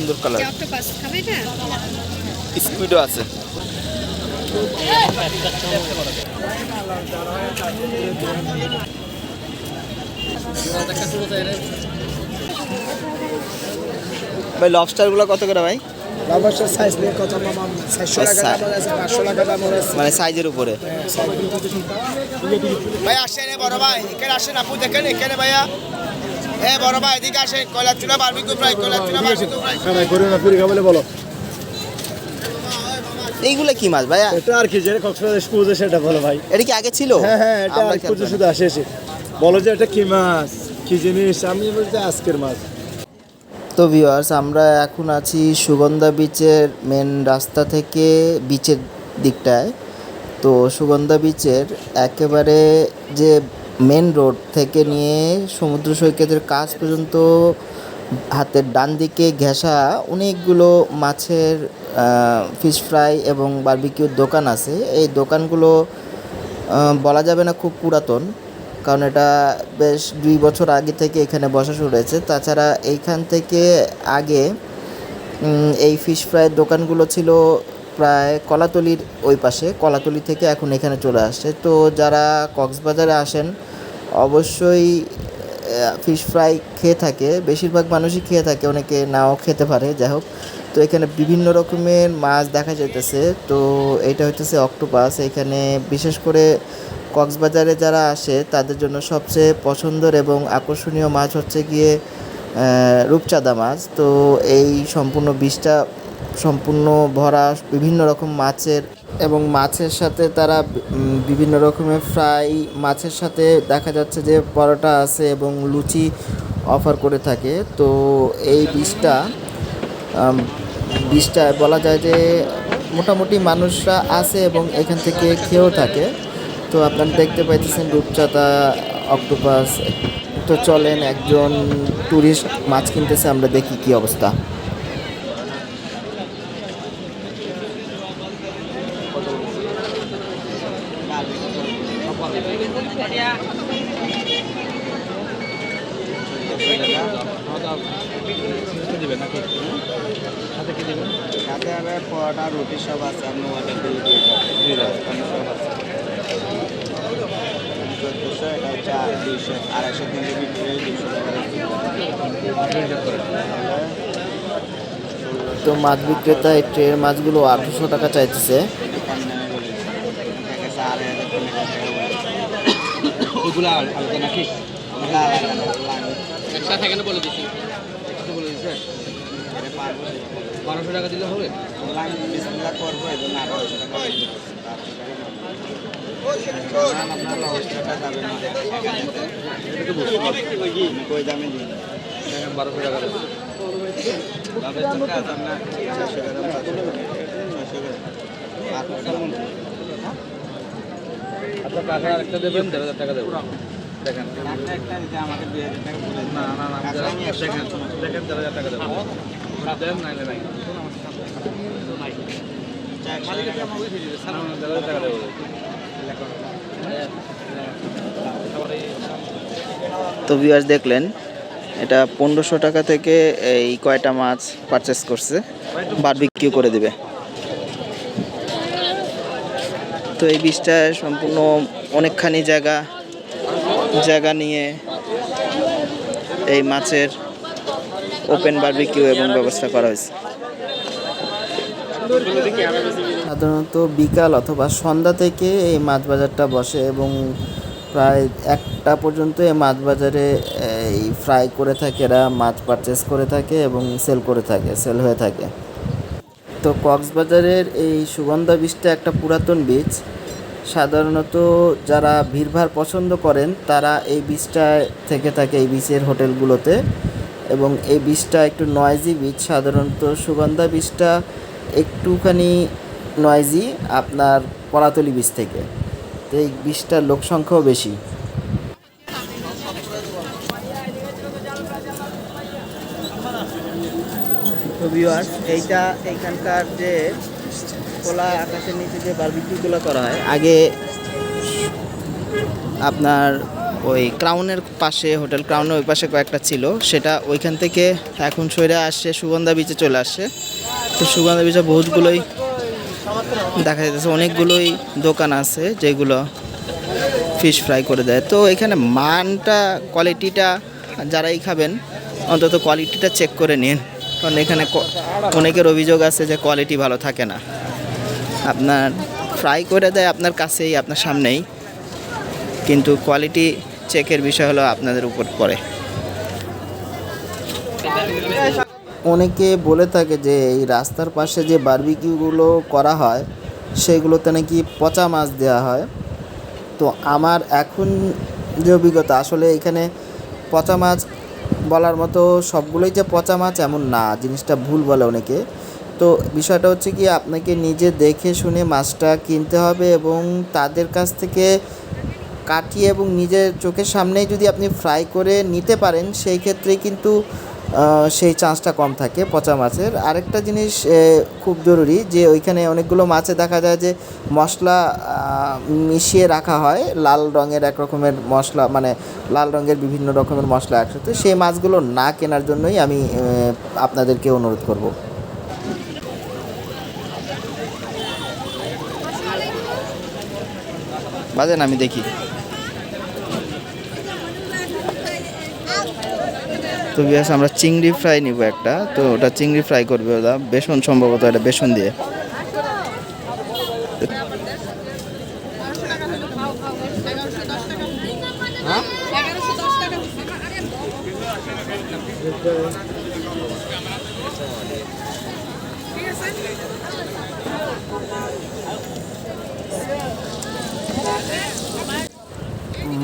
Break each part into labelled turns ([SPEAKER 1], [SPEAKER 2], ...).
[SPEAKER 1] সুন্দর কালার স্কুইডও আছে। ভাই লবস্টারগুলো কত করে ভাই?
[SPEAKER 2] লবস্টার সাইজ নিয়ে কথা মামা চারশো টাকা দাম আছে পাঁচশো টাকা দাম আছে।
[SPEAKER 1] মানে সাইজের উপরে।
[SPEAKER 3] ভাই আসেন বড় ভাই এখানে আসেন আপু দেখেন এখানে ভাইয়া। এ বড় ভাই এদিকে আসেন। কয়লা চুলা বারবিকিউ ফ্রাই কয়লা চুলা বারবিকিউ ফ্রাই
[SPEAKER 2] করে না ফিরে খাবলে বলো।
[SPEAKER 1] এইগুলো কি মাছ ভাইয়া?
[SPEAKER 2] এটা আর কি যেটা কক্সবাজার স্কুলে সেটা বলো ভাই।
[SPEAKER 1] এটা কি আগে ছিল?
[SPEAKER 2] হ্যাঁ হ্যাঁ এটা আর কিছু শুধু আসে এসে বলো যে এটা কি মাছ? কি জিনিস? আমি বলতে আজকের মাছ।
[SPEAKER 1] তো ভিউয়ার্স আমরা এখন আছি সুগন্ধা বিচের মেন রাস্তা থেকে বিচের দিকটায়। তো সুগন্ধা বিচের একেবারে যে মেন রোড থেকে নিয়ে সমুদ্র সৈকতের কাছ পর্যন্ত হাতের ডান দিকে ঘেঁষা অনেকগুলো মাছের ফিশ ফ্রাই এবং বারবিকিউর দোকান আছে। এই দোকানগুলো বলা যাবে না খুব পুরাতন, কারণ এটা বেশ দুই বছর আগে থেকে এখানে বসা শুরু হয়েছে। তাছাড়া এইখান থেকে আগে এই ফিশ ফ্রাইয়ের দোকানগুলো ছিল প্রায় কলাতলির ওই পাশে, কলাতলি থেকে এখন এখানে চলে আসছে তো যারা কক্সবাজারে আসেন, অবশ্যই ফিশ ফ্রাই খেয়ে থাকে, বেশিরভাগ মানুষই খেয়ে থাকে, অনেকে নাও খেতে পারে, যাই হোক। তো এখানে বিভিন্ন রকমের মাছ দেখা যাইতেছে। তো এটা হইতেছে অক্টোপাস। এখানে বিশেষ করে কক্সবাজারে যারা আসে, তাদের জন্য সবচেয়ে পছন্দের এবং আকর্ষণীয় মাছ হচ্ছে গিয়ে রূপচাঁদা মাছ। তো এই সম্পূর্ণ বীজটা সম্পূর্ণ ভরা বিভিন্ন রকম মাছের এবং মাছের সাথে তারা বিভিন্ন রকমের ফ্রাই মাছের সাথে দেখা যাচ্ছে যে পরোটা আছে এবং লুচি অফার করে থাকে। তো এই আম, বীজটা বলা যায় যে মোটামুটি মানুষরা আছে এবং এখান থেকে খেয়েও থাকে। তো আপনারা দেখতে পাইতেছেন রূপচাঁদা অক্টোপাস। তো চলেন একজন ট্যুরিস্ট মাছ কিনতেছে আমরা দেখি কি অবস্থা।
[SPEAKER 3] সাথে পরোটা রুটি সব আছে আপনি অর্ডার দিয়ে দিয়ে সব আছে। চোদ্দোশো এটা হচ্ছে দুইশো আড়াইশো তিনশো বিক্রি দুশো
[SPEAKER 1] তো মাছ বিক্রেতা এই ট্রের মাছগুলো আঠারোশো টাকা চাইতেছে।
[SPEAKER 3] এগুলো আলাদা নাকি?
[SPEAKER 4] একসাথে এখানে বলে দিচ্ছি বলে দিচ্ছে
[SPEAKER 3] এটা পারব
[SPEAKER 4] বারোশো টাকা দিলে হবে? বারোশো টাকা দেবে।
[SPEAKER 3] আপনার
[SPEAKER 4] টাকা আরেকটা দেবেন দেড় হাজার টাকা দেবেন। দেখেন।
[SPEAKER 3] একটা একটা
[SPEAKER 4] না না না দেখেন দেখেন দেড় হাজার টাকা দেবেন।
[SPEAKER 1] তো ভিউয়ার্স দেখলেন, এটা পনেরোশো টাকা থেকে এই কয়টা মাছ পারচেস করছে বারবিকিউ করে দেবে। তো এই বীজটা সম্পূর্ণ অনেকখানি জায়গা জায়গা নিয়ে এই মাছের ওপেন বারবিকিউ এবং ব্যবস্থা করা হয়েছে। সাধারণত বিকাল অথবা সন্ধ্যা থেকে এই মাছ বাজারটা বসে এবং প্রায় একটা পর্যন্ত এই মাছ বাজারে এই ফ্রাই করে থাকে এরা, মাছ পারচেস করে থাকে এবং সেল করে থাকে সেল হয়ে থাকে। তো কক্সবাজারের এই সুগন্ধা বীজটা একটা পুরাতন বীজ। সাধারণত যারা ভিড়ভাড় পছন্দ করেন, তারা এই বীজটা থেকে থাকে, এই বীচের হোটেলগুলোতে এবং এই বীজটা একটু নয়েজি বীজ, সাধারণত সুগন্ধা বীজটা একটুখানি নয়েজি আপনার পলাতলি বীজ থেকে। তো এই বীজটার লোক সংখ্যাও বেশি। এইটা এইখানকার যে খোলা আকাশের নিচে যে বারবিকিউগুলো করা হয়, আগে আপনার ওই ক্রাউনের পাশে, হোটেল ক্রাউনের ওই পাশে কয়েকটা ছিল। সেটা ওইখান থেকে এখন সইরে আসছে সুগন্ধা বিচে চলে আসছে তো সুগন্ধা বিচে বহুতগুলোই দেখা যাচ্ছে অনেকগুলোই দোকান আছে যেগুলো ফিশ ফ্রাই করে দেয়। তো এখানে মানটা কোয়ালিটিটা যারাই খাবেন, অন্তত কোয়ালিটিটা চেক করে নিন। কারণ এখানে অনেকের অভিযোগ আছে যে কোয়ালিটি ভালো থাকে না। আপনার ফ্রাই করে দেয় আপনার কাছেই, আপনার সামনেই। কিন্তু কোয়ালিটি চেকের বিষয় হলো আপনাদের উপর পড়ে। অনেকে বলে থাকে যে, এই রাস্তার পাশে যে বারবিকিউগুলো করা হয়, সেগুলোতে নাকি পচা মাছ দেওয়া হয়। তো আমার এখন যে অভিজ্ঞতা, আসলে এখানে পচা মাছ বলার মতো সবগুলোই যে পচা মাছ এমন না, জিনিসটা ভুল বলে অনেকে। তো বিষয়টা হচ্ছে কি, আপনাকে নিজে দেখে শুনে মাছটা কিনতে হবে এবং তাদের কাছ থেকে কাটিয়ে এবং নিজের চোখের সামনেই যদি আপনি ফ্রাই করে নিতে পারেন, সেই ক্ষেত্রে কিন্তু সেই চান্সটা কম থাকে পচা মাছের। আরেকটা জিনিস খুব জরুরি যে ওইখানে অনেকগুলো মাছে দেখা যায় যে মশলা মিশিয়ে রাখা হয়। লাল রঙের এক রকমের মশলা মানে লাল রঙের বিভিন্ন রকমের মশলা একসাথে। সেই মাছগুলো না কেনার জন্যই আমি আপনাদেরকে অনুরোধ করব। বাজেন, আমি দেখি। তো বিয়াস, আমরা চিংড়ি ফ্রাই নিব একটা। তো ওটা চিংড়ি ফ্রাই করবে ওটা বেসন সম্ভবত এটা বেসন দিয়ে।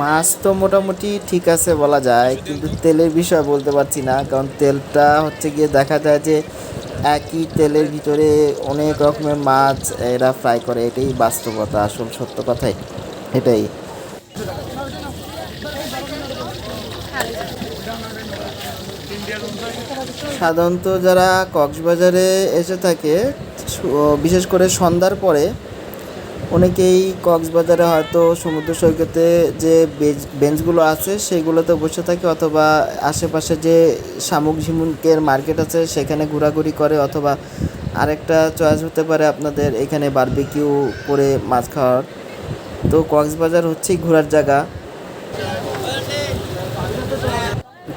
[SPEAKER 1] মাছ তো মোটামুটি ঠিক আছে বলা যায়, কিন্তু তেলের বিষয় বলতে পারছি না, কারণ তেলটা হচ্ছে গিয়ে দেখা যায় যে একই তেলের ভিতরে অনেক রকমের মাছ এরা ফ্রাই করে, এটাই বাস্তবতা, আসল সত্য কথাই, এটাই। সাধারণত যারা কক্সবাজারে এসে থাকে বিশেষ করে সন্ধ্যার পরে অনেকেই কক্সবাজারে হয়তো সমুদ্র সৈকতে যে বেঞ্চ বেঞ্চগুলো আছে, সেগুলোতে বসে থাকে অথবা আশেপাশে যে শামুক ঝিমুকের মার্কেট আছে, সেখানে ঘোরাঘুরি করে অথবা আরেকটা চয়েস হতে পারে আপনাদের এখানে বারবিকিউ করে মাছ খাওয়ার। তো কক্সবাজার হচ্ছেই ঘোরার জায়গা।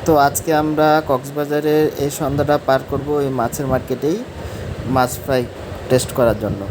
[SPEAKER 1] তো আজকে আমরা কক্সবাজারের এই সন্ধ্যাটা পার করব এই মাছের মার্কেটেই, মাছ ফ্রাই টেস্ট করার জন্য।